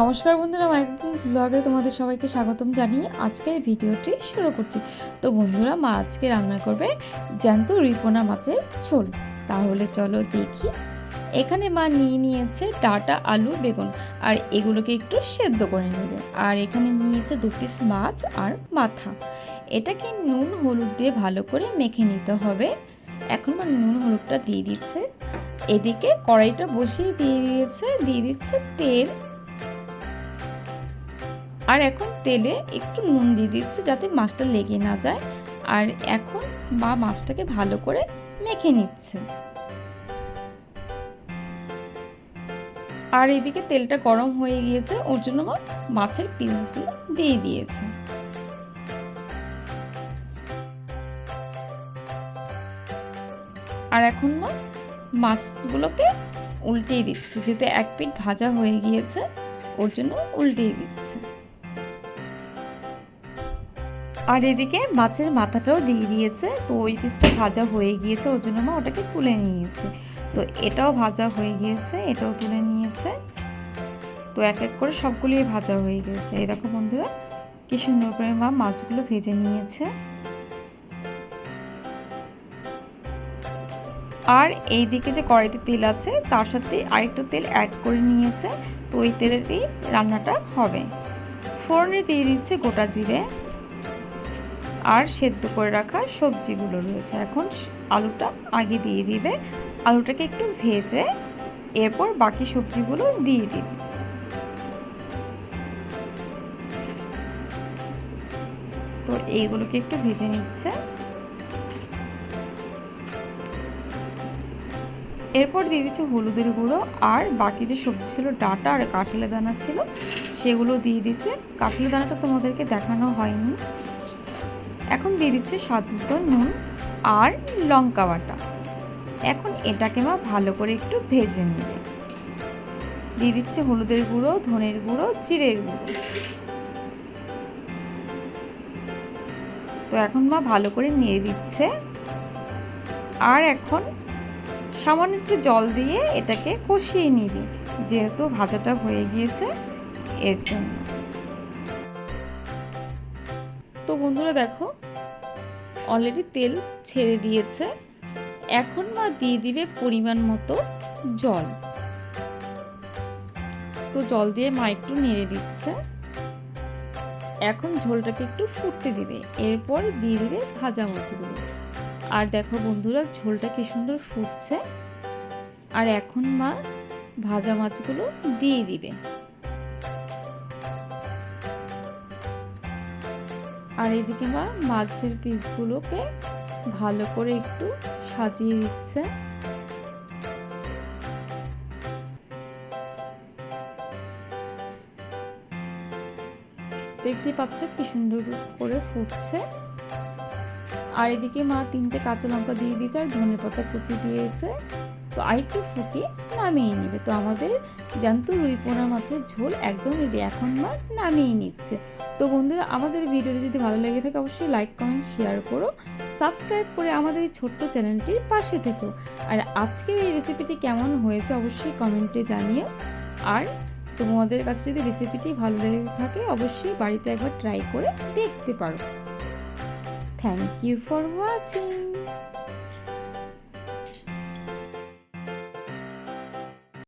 নমস্কার বন্ধুরা মাইক্রোসেন্স ব্লগে তোমাদের সবাইকে স্বাগতম জানিয়ে আজকের ভিডিওটি শুরু করছি। তো বন্ধুরা, মা আজকে রান্না করবে জ্যান্ত রিপোনা মাছের ঝোল। তাহলে চলো দেখি। এখানে মা নিয়ে নিয়েছে ডাটা, আলু, বেগুন আর এগুলোকে একটু সেদ্ধ করে নেবে। আর এখানে নিয়েছে দু পিস মাছ আর মাথা। এটাকে নুন, হলুদ দিয়ে ভালো করে মেখে নিতে হবে। এখন মা নুন, হলুদটা দিয়ে দিচ্ছে। এদিকে কড়াইটা বসিয়ে দিয়ে দিয়েছে, দিয়ে দিচ্ছে তেল আর এখন তেলে একটু নুন দিয়ে দিচ্ছে যাতে মাছটা লেগে না যায়। আর এখন মা মাছটাকে ভালো করে মেখে নিচ্ছে। আর এদিকে তেলটা গরম হয়ে গিয়েছে, ওর জন্য মা মাছের পিসগুলো দিয়ে দিয়েছে। আর এখন মা মাছগুলোকে উল্টিয়ে দিচ্ছে যেতে এক পিঠ ভাজা হয়ে গিয়েছে, ওর জন্য উল্টিয়ে দিচ্ছে। আর এদিকে মাছের মাথাটাও দিয়ে দিয়েছে, তো ওই পিসটা ভাজা হয়ে গিয়েছে, ওর জন্য মা ওটাকে তুলে নিয়েছে। তো এটাও ভাজা হয়ে গিয়েছে, এটাও তুলে নিয়েছে। তো এক এক করে সবগুলোই ভাজা হয়ে গিয়েছে। এই দেখো বন্ধুরা, কি সুন্দর করে মা মাছগুলো ভেজে নিয়েছে। আর এই দিকে যে কড়াইতে তেল আছে, তার সাথে আরেকটু তেল অ্যাড করে নিয়েছে, তো ওই তেলেরই রান্নাটা হবে। ফোড়নে দিয়ে দিচ্ছে গোটা জিরে। আর সেদ্ধ করে রাখা সবজিগুলো রয়েছে। এখন আলুটা আগে দিয়ে দিবে। আলুটাকে একটু ভেজে এরপর বাকি সবজিগুলো দিয়ে দিবে। তো এইগুলোকে একটু ভেজে নিচ্ছে। এরপর দিয়ে দিচ্ছে হলুদের গুঁড়ো আর বাকি যে সবজি ছিল ডাটা আর কাঁঠালের দানা ছিল, সেগুলো দিয়ে দিচ্ছে। কাঁঠালের দানাটা তোমাদেরকে দেখানো হয়নি। এখন দিয়ে দিচ্ছে স্বাদ নুন আর লঙ্কা বাটা। এখন এটাকে মা ভালো করে একটু ভেজে নেবে। দিয়ে দিচ্ছে হলুদের গুঁড়ো, ধনের গুঁড়ো, জিরের গুঁড়ো। তো এখন মা ভালো করে নিয়ে দিচ্ছে। আর এখন সামান্য একটু জল দিয়ে এটাকে কষিয়ে নিবে, যেহেতু ভাজাটা হয়ে গিয়েছে এর জন্য। তো বন্ধুরা দেখো অলরেডি তেল ছেড়ে দিয়েছে। এখন মা দিয়ে দিবে পরিমাণ মতো জল। তো জল দিয়ে মা একটু নেড়ে দিচ্ছে। এখন ঝোলটাকে একটু ফুটতে দিবে। এরপর দিয়ে দিবে ভাজা মাছগুলো আর দেখো বন্ধুরা, ঝোলটা কি সুন্দর ফুটছে। আর এখন মা ভাজা মাছগুলো দিয়ে দিবে। আর এদিকে মা মাছের পিসগুলোকে ভালো করে একটু সাজিয়ে দিচ্ছে। দেখতে পাচ্ছ কি সুন্দর করে ফুটছে। আর এদিকে মা তিনটে কাঁচা লঙ্কা দিয়ে দিয়েছে আর ধনে পাতা কুচি দিয়েছে। তো আরেকটু ফুটিয়ে নামিয়ে নেবে। তো আমাদের জ্যান্ত রুই, পোনা, মাছের ঝোল একদম রেডি এখন মা নামিয়ে নিচ্ছে। তো বন্ধুরা, আমাদের ভিডিওটি যদি ভালো লেগে থাকে, অবশ্যই লাইক কমেন্ট শেয়ার করো সাবস্ক্রাইব করে আমাদের এই ছোট্ট চ্যানেলটির পাশে থেকো। আর আজকের এই রেসিপিটি কেমন হয়েছে, অবশ্যই কমেন্টে জানিও। আর তোমাদের কাছে যদি রেসিপিটি ভালো লেগে থাকে, অবশ্যই বাড়িতে একবার ট্রাই করে দেখতে পারো। Thank you for watching